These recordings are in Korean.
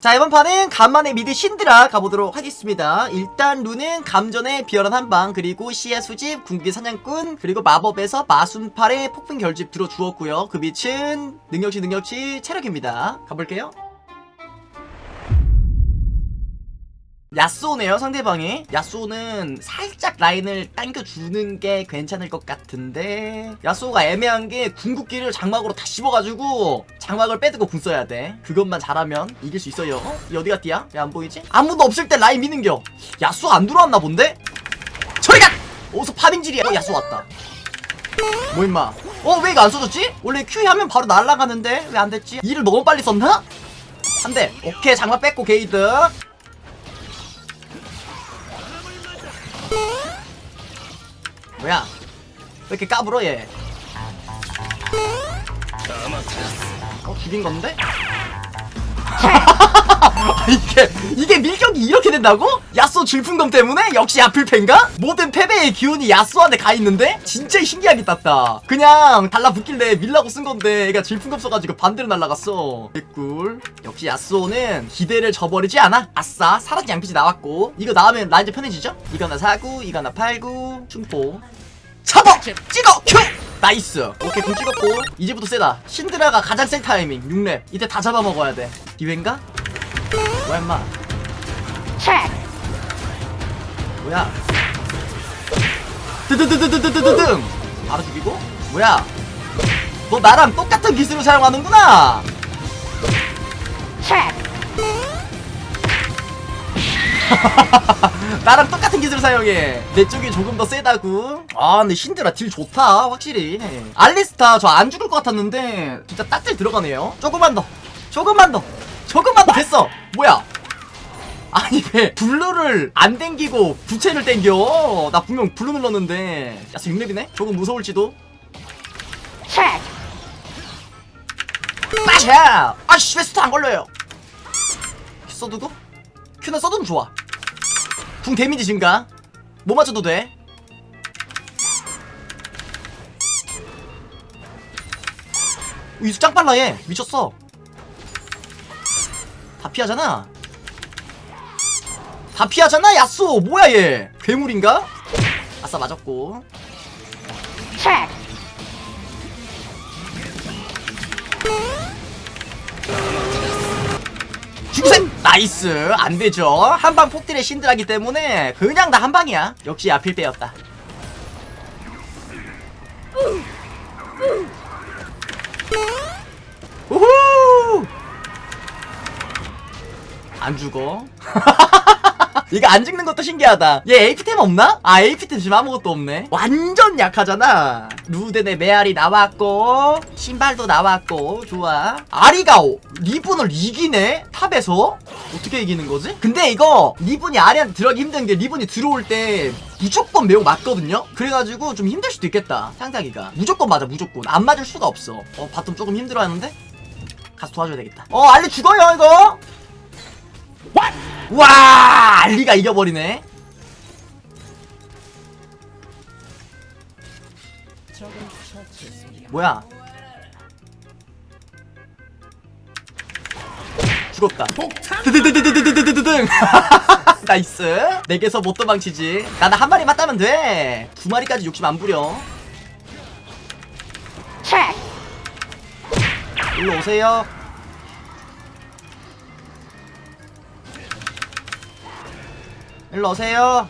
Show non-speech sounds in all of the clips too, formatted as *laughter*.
자 이번 판은 간만에 미드 신드라 가보도록 하겠습니다. 일단 룬은 감전의 비열한 한방 그리고 시야 수집 궁기 사냥꾼 그리고 마법에서 마순팔의 폭풍 결집 들어주었고요. 그 빛은 능력치 능력치 체력입니다. 가볼게요 야쏘네요 상대방이 야쏘는 살짝 라인을 당겨주는 게 괜찮을 것 같은데 야쏘가 애매한 게 궁극기를 장막으로 다 씹어가지고 장막을 빼두고 궁 써야 돼 그것만 잘하면 이길 수 있어요 어? 이 어디가 띠야? 왜 안 보이지? 아무도 없을 때 라인 미는겨 야쏘 안 들어왔나 본데? 저리가! 어디서 파밍질이야 어 야쏘 왔다 뭐 임마 어 왜 이거 안 써졌지? 원래 Q 하면 바로 날아가는데 왜 안 됐지? 일을 너무 빨리 썼나? 한대 오케이 장막 뺐고 게이드 뭐야? 왜 이렇게 까불어 얘? 어 죽인 건데? *laughs* 이게 이게 밀격이 이렇게 된다고? 야쏘 질풍검 때문에 역시 아플펜가? 모든 패배의 기운이 야쏘한테 가 있는데 진짜 신기하게 땄다. 그냥 달라붙길래 밀라고 쓴 건데 얘가 질풍검 써가지고 반대로 날라갔어. 개꿀. 역시 야쏘는 기대를 저버리지 않아. 아싸 사라진 양피지 나왔고 이거 나오면 라인즈 편해지죠? 이거 하나 사고 이거 하나 팔고 충포. 잡아! 찍어! 큐! 나이스. 오케이 공 찍었고. 이제부터 세다. 신드라가 가장 센 타이밍. 6렙. 이때 다 잡아먹어야 돼. 기회인가? 뭐야 임마? 뭐야? 드드드드드드드등 바로 죽이고? 뭐야? 너 나랑 똑같은 기술을 사용하는구나 *laughs* 나랑 똑같은 기술 사용해. 내 쪽이 조금 더 세다고. 아 근데 신드라 딜 좋다 확실히. 알리스타 저 안 죽을 것 같았는데 진짜 딱딜 들어가네요. 조금만 더. 조금만 더. 조금만 더 됐어. 뭐야? 아니 왜 블루를 안 땡기고 부채를 땡겨? 나 분명 블루 눌렀는데. 야스 6렙이네? 조금 무서울지도? 빠샤! 아씨 왜 스타 안 걸려요? 써두고? 큐는 써두면 좋아 궁 데미지 증가? 못 맞춰도 돼? 어, 이수 짱 빨라 얘. 미쳤어. 다 피하잖아. 다 피하잖아 야쏘. 뭐야 얘. 괴물인가? 아싸 맞았고. 죽생 나이스. 안되죠. 한방 폭딜의 신드라기 때문에 그냥 다 한방이야. 역시 아필 빼였다. 우후! 안 죽어 *laughs* 이거 안 죽는 것도 신기하다. 얘 AP템 없나? 아, AP템 지금 아무것도 없네. 완전 약하잖아. 루덴의 메아리 나왔고, 신발도 나왔고, 좋아. 아리가오, 리븐을 이기네? 탑에서? 어떻게 이기는 거지? 근데 이거, 리븐이 아리한테 들어가기 힘든 게, 리븐이 들어올 때, 무조건 매우 맞거든요? 그래가지고 좀 힘들 수도 있겠다. 상자기가. 무조건 맞아, 무조건. 안 맞을 수가 없어. 어, 바텀 조금 힘들어 하는데? 가서 도와줘야 되겠다. 어, 알리 죽어요, 이거? 와 알리가 이겨버리네. 뭐야? 죽었다. 드드드드드드드드드등. *laughs* 나이스. 내게서 못 도망치지. 나는 한 마리만 따면 돼두 마리까지 욕심 안 부려. 일로 오세요 일로 오세요.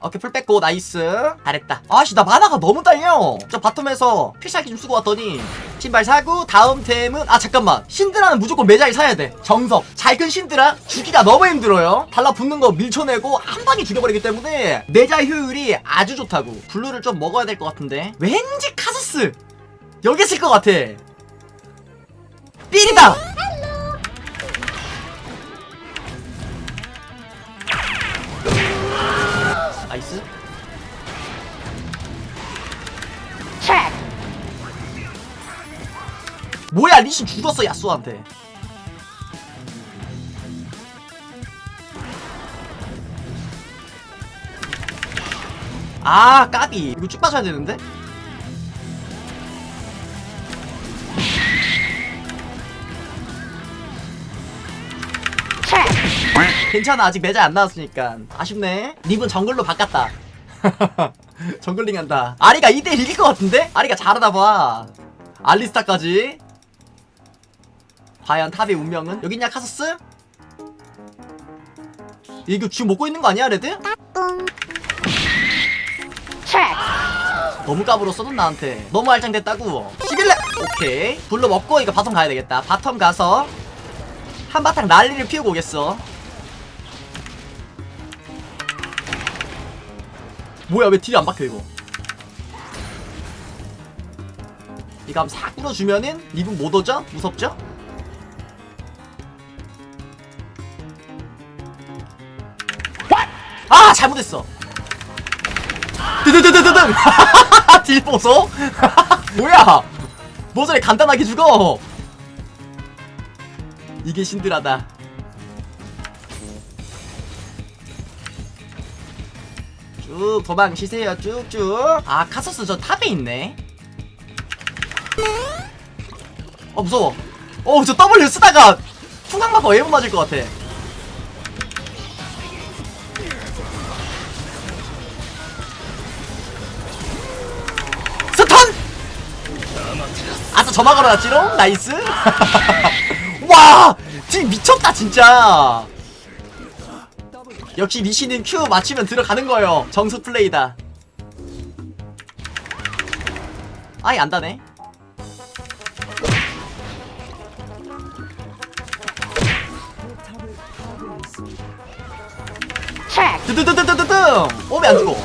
오케이 풀 뺐고 나이스. 잘했다. 아씨 나 만화가 너무 딸려. 저 바텀에서 필살기 좀 쓰고 왔더니 신발 사고 다음 템은 아 잠깐만. 신드라는 무조건 매장에 사야 돼. 정석. 잘큰 신드라 주기가 너무 힘들어요. 달라붙는 거 밀쳐내고 한 방에 죽여버리기 때문에 내자 효율이 아주 좋다고. 블루를 좀 먹어야 될 것 같은데. 왠지 카스스 여기 있을 것 같아. 삘이다 나이스. 뭐야 리신 죽었어 야수한테. 아 까비. 이거 쭉 빠져야 되는데 괜찮아 아직 매자 안 나왔으니까. 아쉽네. 립은 정글로 바꿨다. *laughs* 정글링 한다. 아리가 2대1 이길 것 같은데? 아리가 잘하다봐. 알리스타까지. 과연 탑의 운명은? 여기 있냐 카서스? 이거 쥐 먹고 있는 거 아니야 레드? 너무 까불었어 넌 나한테. 너무 알짱됐다고. 11렙 오케이. 불러 먹고 이거 바텀 가야 되겠다. 바텀 가서 한 바탕 난리를 피우고 오겠어 뭐야 왜 딜이 안 박혀 이거? 이거 한번 싹 뿌려주면은 립은 못 오죠? 무섭죠? 아 잘못했어. 드드드드드등 *laughs* 딜 보소. *laughs* 뭐야? 뭐 저래 간단하게 죽어. 이게 신들하다 쭉 도망치세요 쭉쭉 아 카서스 저 탑에 있네 어 무서워 어저 W 쓰다가 풍강 맞고 에버 맞을 것 같아 스턴! 아싸 점화 걸어놨지롱? 나이스 *laughs* 와! 지금 미쳤다 진짜 역시 리시는 Q 맞추면 들어가는 거예요. 정수 플레이다. 아이 안다네. 드드드드드드등 오면 안 죽어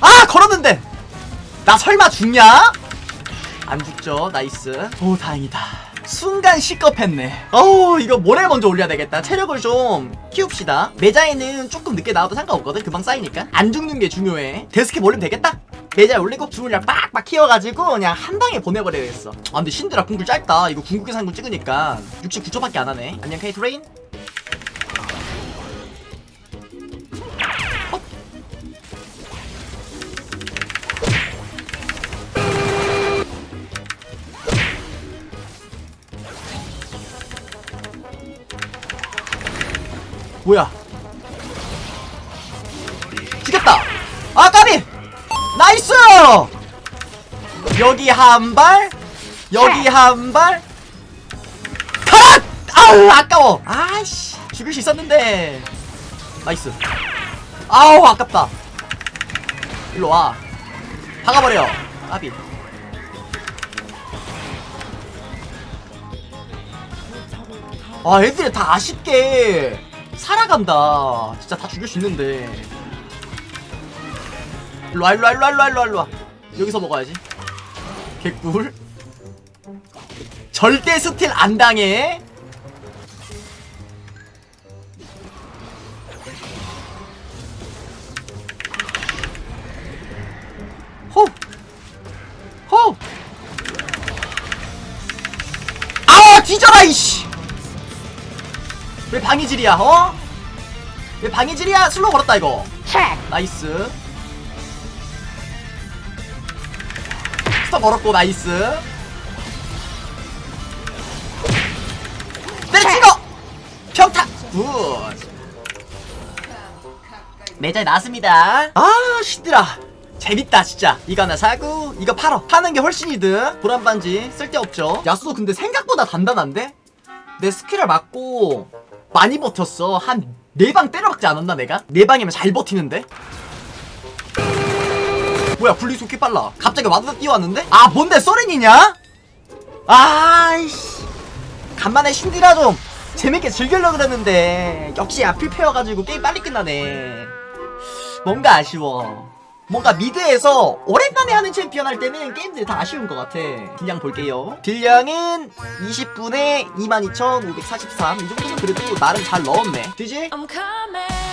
아 걸었는데! 나 설마 죽냐? 안 죽죠. 나이스. 오 다행이다 순간 시겁했네. 어우 이거 모래 먼저 올려야 되겠다. 체력을 좀 키웁시다. 매자에는 조금 늦게 나와도 상관없거든 금방 쌓이니까. 안 죽는 게 중요해. 데스캡 올리면 되겠다. 매자에 올리고 주문량 빡빡 키워가지고 그냥 한 방에 보내버려야겠어. 아 근데 신드라 궁글 짧다. 이거 궁극기 상군 찍으니까 69초밖에 안 하네. 안녕 케이트레인 뭐야? 죽였다. 아 까비. 나이스. 여기 한 발. 여기 한 발. 컷! 아우 아까워. 아씨 죽일 수 있었는데. 나이스. 아우 아깝다. 일로 와. 박아버려. 까비. 아 애들이 다 아쉽게 살아간다. 진짜 다 죽일 수 있는데. 일로와 일로와 일로와 일로와 일로와 일로와. 여기서 먹어야지. 개꿀. 절대 스틸 안 당해. 호! 호! 아 뒤져라 이씨 왜 방이질이야 어? 왜 방이질이야? 슬로우 걸었다 이거. 나이스. 스톱 걸었고 나이스. 때려 찍어! 평타! 굿. 매장에 나왔습니다. 아 시들아. 재밌다 진짜. 이거 하나 사고 이거 팔어. 파는 게 훨씬 이득. 보란 반지 쓸데없죠? 야수도 근데 생각보다 단단한데? 내 스킬을 맞고 많이 버텼어 한 네 방 때려박지 않았나 내가? 네 방이면 잘 버티는데? 뭐야 분리 속기 빨라 갑자기 와드가 뛰어왔는데? 아 뭔데 소렌이냐? 아이씨 간만에 신디라 좀 재밌게 즐기려고 그랬는데 역시 앞필 패여가지고 게임 빨리 끝나네 뭔가 아쉬워 뭔가 미드에서 오랜만에 하는 챔피언 할 때는 게임들이 다 아쉬운 것 같아. 딜량 볼게요. 딜량은 20분에 22,543 이 정도면 그래도 나름 잘 넣었네. coming.